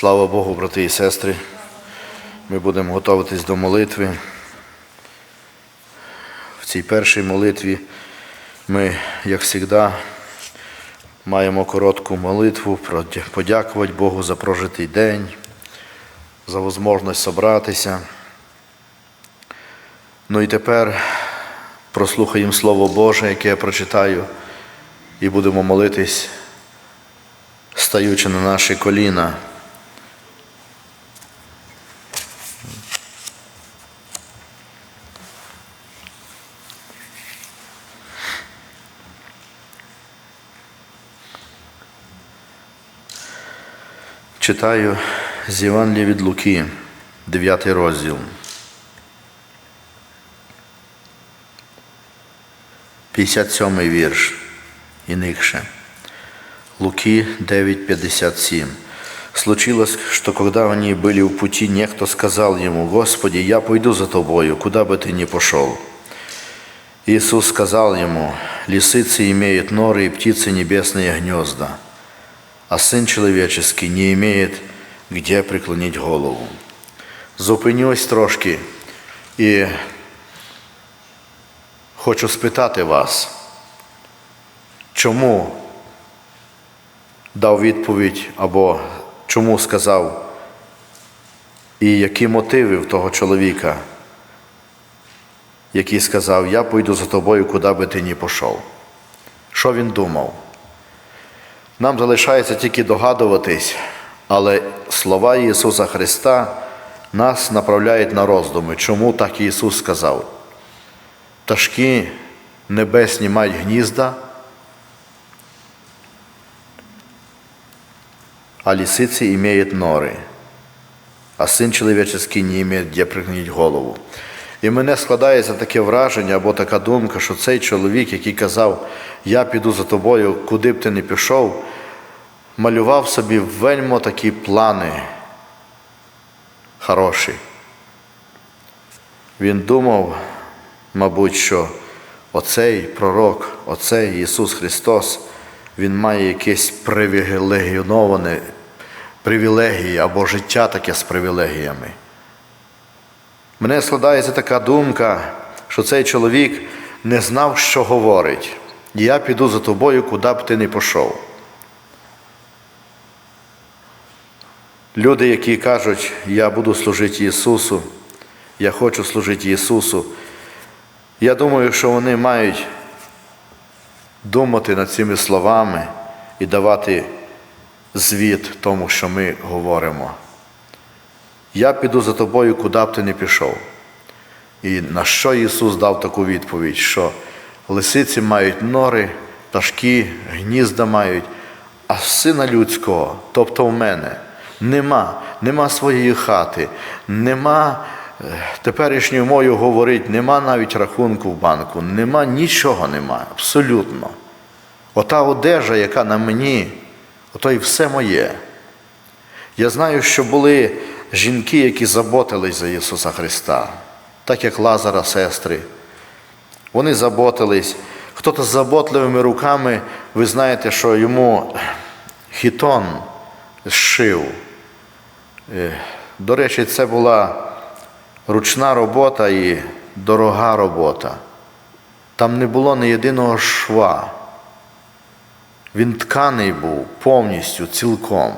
Слава Богу, брати і сестри. Ми будемо готуватись до молитви. В цій першій молитві ми, як завжди, маємо коротку молитву, продя- подякувати Богу за прожитий день, за можливість зібратися. Ну і тепер прослухаємо Слово Боже, яке я прочитаю, і будемо молитись, стаючи на наші коліна. Читаю з Євангелія від Луки, 9 розділ. 57 вірш і нижче. Луки 9:57. Случилось, что когда они были в пути, некто сказал ему, «Господи, я пойду за тобою, куда бы ты ни пошел». Иисус сказал ему, «Лисицы имеют норы и птицы небесные гнезда, а Сын Человеческий не имеет где преклонить голову». Зупинюсь трошки і хочу спитати вас, чому дав відповідь або чому сказав, і які мотиви в того чоловіка, який сказав, я пойду за тобою, куди би ти ні пішов. Що він думав? Нам залишається тільки догадуватись, але слова Ісуса Христа нас направляють на роздуми, чому так Ісус сказав. Пташки небесні мають гнізда, а лисицы имеют нори, а син чоловіческий не имеет де пригніть голову. І мене складається таке враження або така думка, що цей чоловік, який казав, я піду за тобою, куди б ти не пішов, малював собі вельмо такі плани хороші. Він думав, мабуть, що оцей пророк, оцей Ісус Христос, Він має якесь привілегіоноване привілегії або життя таке з привілегіями. Мене складається така думка, що цей чоловік не знав, що говорить. Я піду за тобою, куди б ти не пішов. Люди, які кажуть, я буду служити Ісусу, я хочу служити Ісусу, я думаю, що вони мають думати над цими словами і давати звіт тому, що ми говоримо. Я піду за тобою, куди б ти не пішов. І на що Ісус дав таку відповідь, що лисиці мають нори, пташки, гнізда мають, а сина людського, тобто в мене, нема, нема своєї хати, нема е, теперішньою мовою говорить, нема навіть рахунку в банку, нема нічого нема, абсолютно. Ота одежа, яка на мені, ото і все моє. Я знаю, що були жінки, які заботились за Ісуса Христа, так як Лазара, сестри. Вони заботились. Хто-то з заботливими руками, ви знаєте, що йому хітон зшив. Е, До речі, це була ручна робота і дорога робота. Там не було ні єдиного шва. Він тканий був повністю, цілком.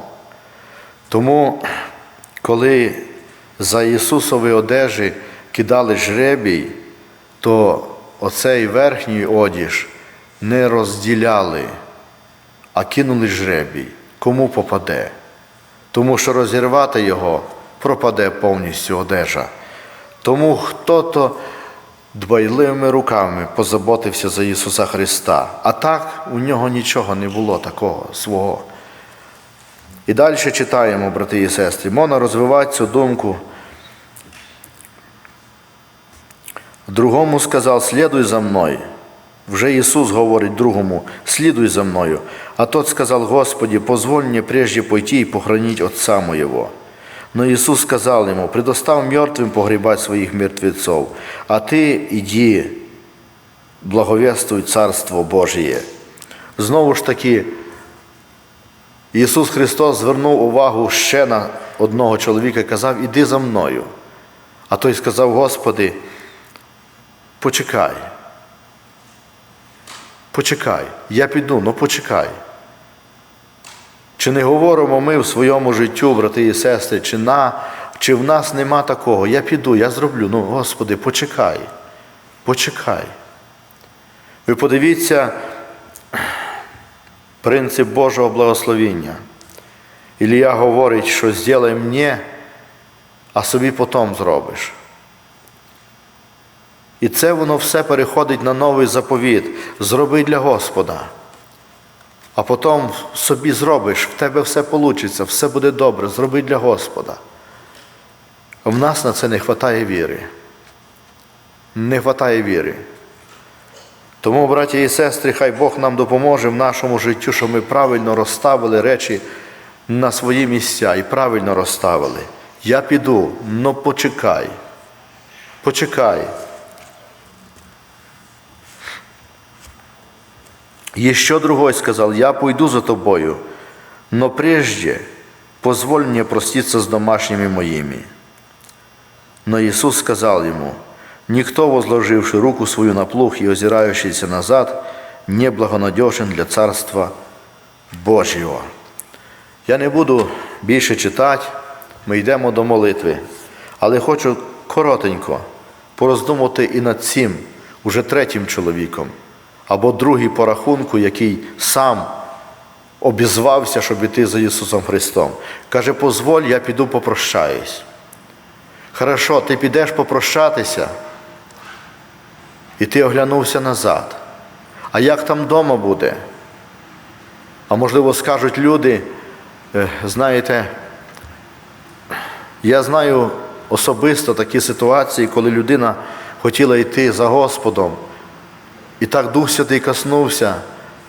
Тому, коли за Ісусові одежі кидали жребій, то оцей верхній одіж не розділяли, а кинули жребій, кому попаде. Тому що розірвати його пропаде повністю одежа. Тому хто-то дбайливими руками позаботився за Ісуса Христа. А так у нього нічого не було такого свого. І далі читаємо, брати і сестри, можна розвивати цю думку. Другому сказав, слідуй за мною. Вже Ісус говорить другому, слідуй за мною. А тот сказал, Господи, позволь мне прежде пойти и похоронить отца моего. Но Иисус сказал ему, предостав мертвым погребать своих мертвецов, а ты иди, благовествуй Царство Божие. Знову ж таки, Ісус Христос звернув увагу ще на одного чоловіка і казав, іди за мною. А той сказав, Господи, почекай. Почекай, я піду, ну почекай. Чи не говоримо ми в своєму життю, брати і сестри, чи, на, чи в нас нема такого? Я піду, я зроблю. Ну, Господи, почекай, почекай. Ви подивіться принцип Божого благословіння. Ілія говорить, що зробай мені, а собі потім зробиш. І це воно все переходить на новий заповіт. Зроби для Господа. А потім собі зробиш, в тебе все вийде, все буде добре, зроби для Господа. В нас на це не вистачає віри. Не вистачає віри. Тому, браті і сестри, хай Бог нам допоможе в нашому житті, щоб ми правильно розставили речі на свої місця і правильно розставили. Я піду, но почекай. Почекай. Еще другой сказал, я пойду за тобою, но прежде позволь мне проститься с домашними моими. Но Иисус сказал ему, никто, возложивший руку свою на плуг и озирающийся назад, не благонадежен для Царства Божьего. Я не буду більше читати, ми йдемо до молитви, але хочу коротенько пороздумати і над цим, уже третім чоловіком, або другий по рахунку, який сам обізвався, щоб іти за Ісусом Христом. Каже, позволь, я піду попрощаюсь. Хорошо, ти підеш попрощатися, і ти оглянувся назад. А як там вдома буде? А можливо, скажуть люди, знаєте, я знаю особисто такі ситуації, коли людина хотіла йти за Господом, і так Дух Святий коснувся,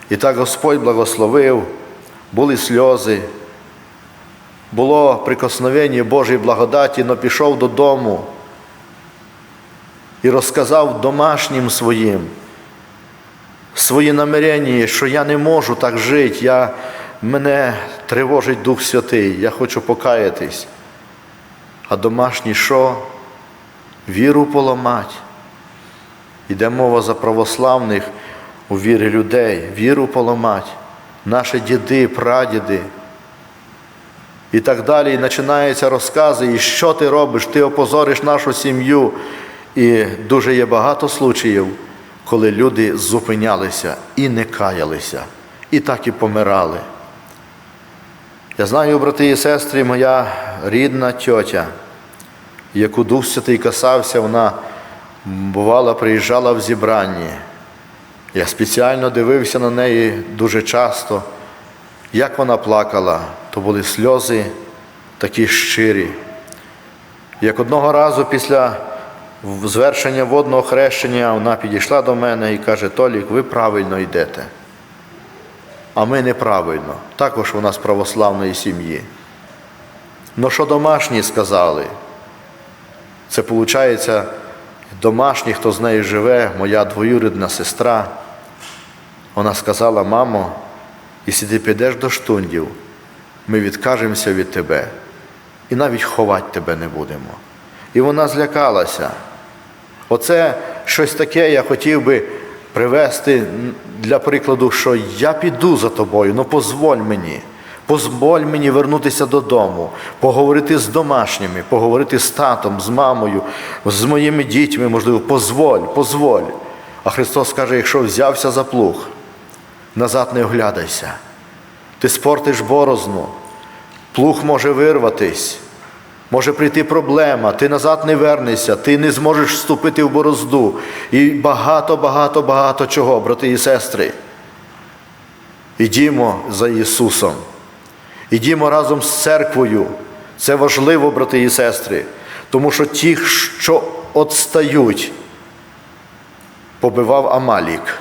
і так Господь благословив, були сльози, було прикосновення Божої благодаті, но пішов додому і розказав домашнім своїм свої намірення, що я не можу так жити, я, мене тривожить Дух Святий, я хочу покаятись. А домашні що? Віру поламать. Іде мова за православних у вірі людей, віру поламать, наші діди, прадіди. І так далі. І починаються розкази, і що ти робиш? Ти опозориш нашу сім'ю. І дуже є багато случаїв, коли люди зупинялися і не каялися, і так і помирали. Я знаю, брати і сестри, моя рідна тьотя, яку Дух Святий касався, вона бувала, приїжджала в зібранні. Я спеціально дивився на неї дуже часто, як вона плакала, то були сльози такі щирі. Як одного разу після звершення водного хрещення вона підійшла до мене і каже, Толік, ви правильно йдете, а ми неправильно. Також вона з православної сім'ї. Ну що домашні сказали? Це виходить, домашні, хто з нею живе, моя двоюрідна сестра. Вона сказала, мамо, якщо ти підеш до штундів, ми відкажемося від тебе і навіть ховати тебе не будемо. І вона злякалася. Оце щось таке я хотів би привести для прикладу, що я піду за тобою, ну позволь мені. Позволь мені вернутися додому, поговорити з домашніми, поговорити з татом, з мамою, з моїми дітьми, можливо, позволь, позволь. А Христос каже, якщо взявся за плуг, назад не оглядайся. Ти спортиш борозну, плуг може вирватись, може прийти проблема, ти назад не вернешся, ти не зможеш вступити в борозду. І багато, багато, багато чого, брати і сестри. Ідімо за Ісусом. Ідімо разом з церквою. Це важливо, брати і сестри, тому що ті, що отстають, побивав Амалік.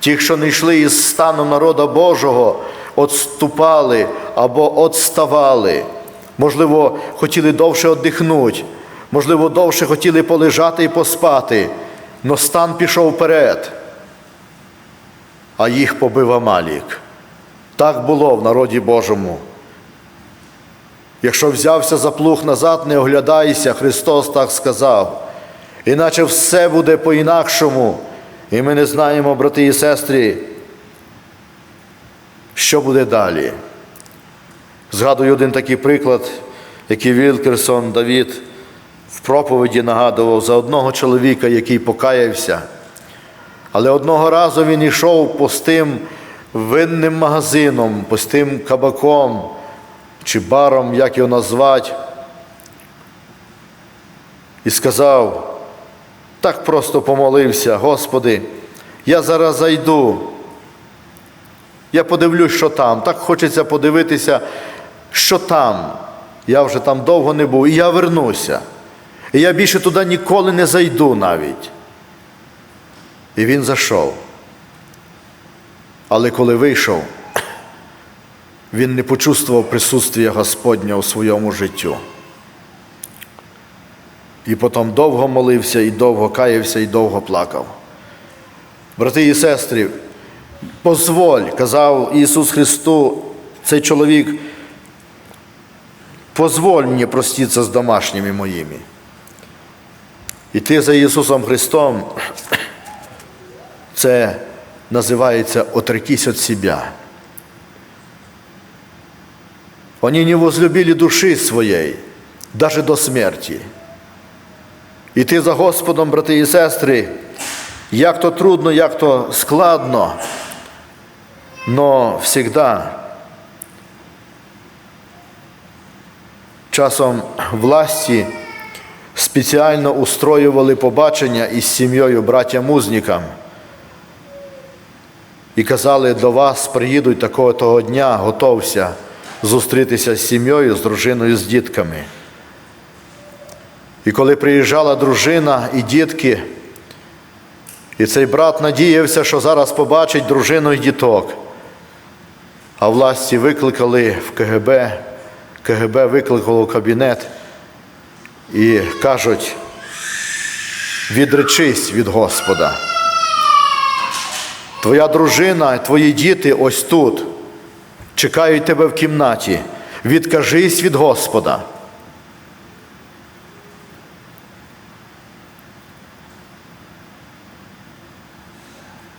Ті, що не йшли із стану народа Божого, отступали або отставали. Можливо, хотіли довше віддихнути, можливо, довше хотіли полежати і поспати, но стан пішов вперед, а їх побив Амалік. Так було в народі Божому. Якщо взявся за плуг назад, не оглядайся, Христос так сказав. Іначе все буде по-інакшому. І ми не знаємо, брати і сестри, що буде далі. Згадую один такий приклад, який Вілкерсон Давід в проповіді нагадував за одного чоловіка, який покаявся. Але одного разу він йшов пустим винним магазином, пустим кабаком чи баром, як його назвати, і сказав, так просто помолився, Господи, я зараз зайду. Я подивлюсь, що там. Так хочеться подивитися, що там. Я вже там довго не був, і я вернуся. І я більше туди ніколи не зайду навіть. І він зайшов. Але коли вийшов, він не почувствував присутствия Господня у своєму життю. І потім довго молився, і довго каявся, і довго плакав. Брати і сестри, позволь, казав Ісус Христу, цей чоловік, позволь мені проститися з домашніми моїми. Іти за Ісусом Христом, це називається отрекись від себя. Они не возлюбили души своєї, даже до смерті. Іти за Господом, брати і сестри, як то трудно, як то складно, но всегда часом власті спеціально устроювали побачення із сім'єю браття-музникам і казали, до вас приїдуть такого того дня, готовся зустрітися з сім'єю, з дружиною, з дітками. І коли приїжджала дружина і дітки, і цей брат надіявся, що зараз побачить дружину і діток. А власті викликали в КГБ, КГБ викликало в кабінет і кажуть, відречись від Господа. Твоя дружина, твої діти ось тут, чекають тебе в кімнаті. Відкажись від Господа.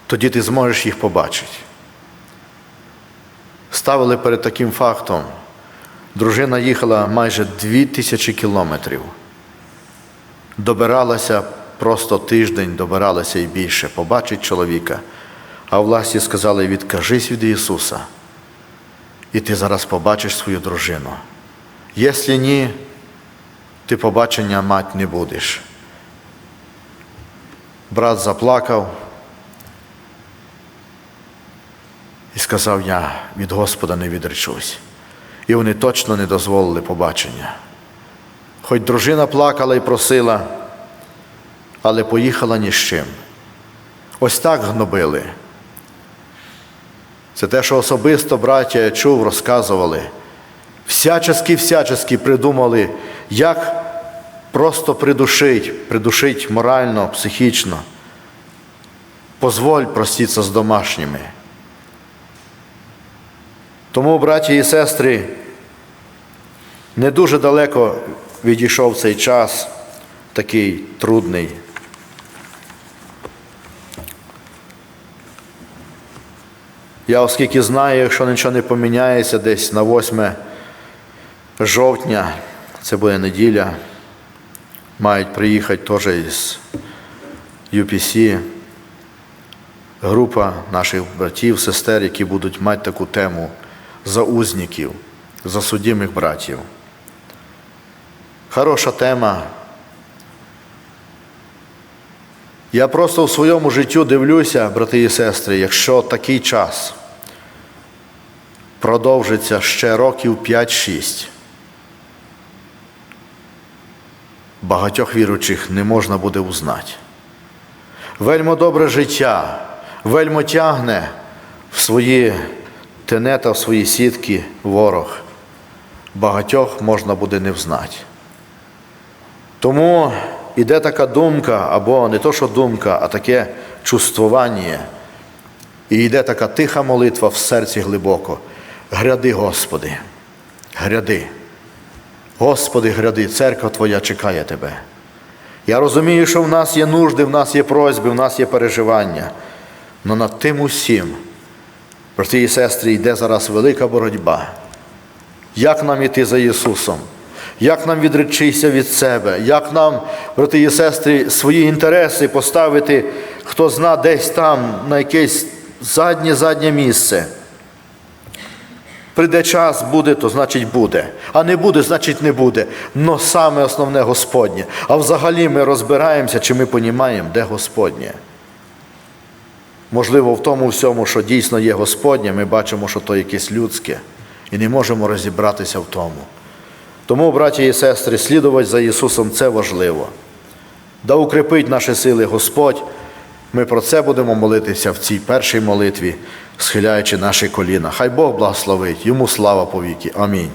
Тоді ти зможеш їх побачити. Ставили перед таким фактом. Дружина їхала майже дві тисячі кілометрів. Добиралася просто тиждень, добиралася і більше, побачить чоловіка. А власті сказали, відкажись від Ісуса. І ти зараз побачиш свою дружину. Якщо ні, ти побачення мати не будеш. Брат заплакав і сказав, я від Господа не відречусь. І вони точно не дозволили побачення. Хоч дружина плакала і просила, але поїхала ні з чим. Ось так гнобили. Це те, що особисто браття чув, розказували. Всячески, всячески придумали, як просто придушить, придушить морально, психічно. Позволь проститися з домашніми. Тому, браті і сестри, не дуже далеко відійшов цей час, такий трудний. Я оскільки знаю, якщо нічого не поміняється, десь на 8 жовтня, це буде неділя, мають приїхати теж із UPC, група наших братів, сестер, які будуть мати таку тему за узників, за судимих братів. Хороша тема. Я просто в своєму життю дивлюся, брати і сестри, якщо такий час продовжиться ще років 5-6, багатьох віруючих не можна буде узнати. Вельмо добре життя, вельмо тягне в свої тенета, в свої сітки ворог. Багатьох можна буде не взнати. Тому іде така думка, або не то, що думка, а таке чувствування, І йде така тиха молитва в серці глибоко. Гряди, Господи, гряди. Господи, гряди, церква Твоя чекає Тебе. Я розумію, що в нас є нужди, в нас є просьби, в нас є переживання. Но над тим усім, брати і сестри, йде зараз велика боротьба. Як нам іти за Ісусом? Як нам відречитися від себе? Як нам, брати і сестри, свої інтереси поставити, хто зна десь там, на якесь заднє заднє місце? Прийде час, буде, то значить буде. А не буде, значить не буде. Но саме основне Господнє. А взагалі ми розбираємося, чи ми понімаємо, де Господнє. Можливо, в тому всьому, що дійсно є Господнє, ми бачимо, що то якесь людське, і не можемо розібратися в тому. Тому, браті і сестри, слідувати за Ісусом це важливо. Да укрепить наші сили Господь. Ми про це будемо молитися в цій першій молитві, схиляючи наші коліна. Хай Бог благословить, йому слава повіки. Амінь.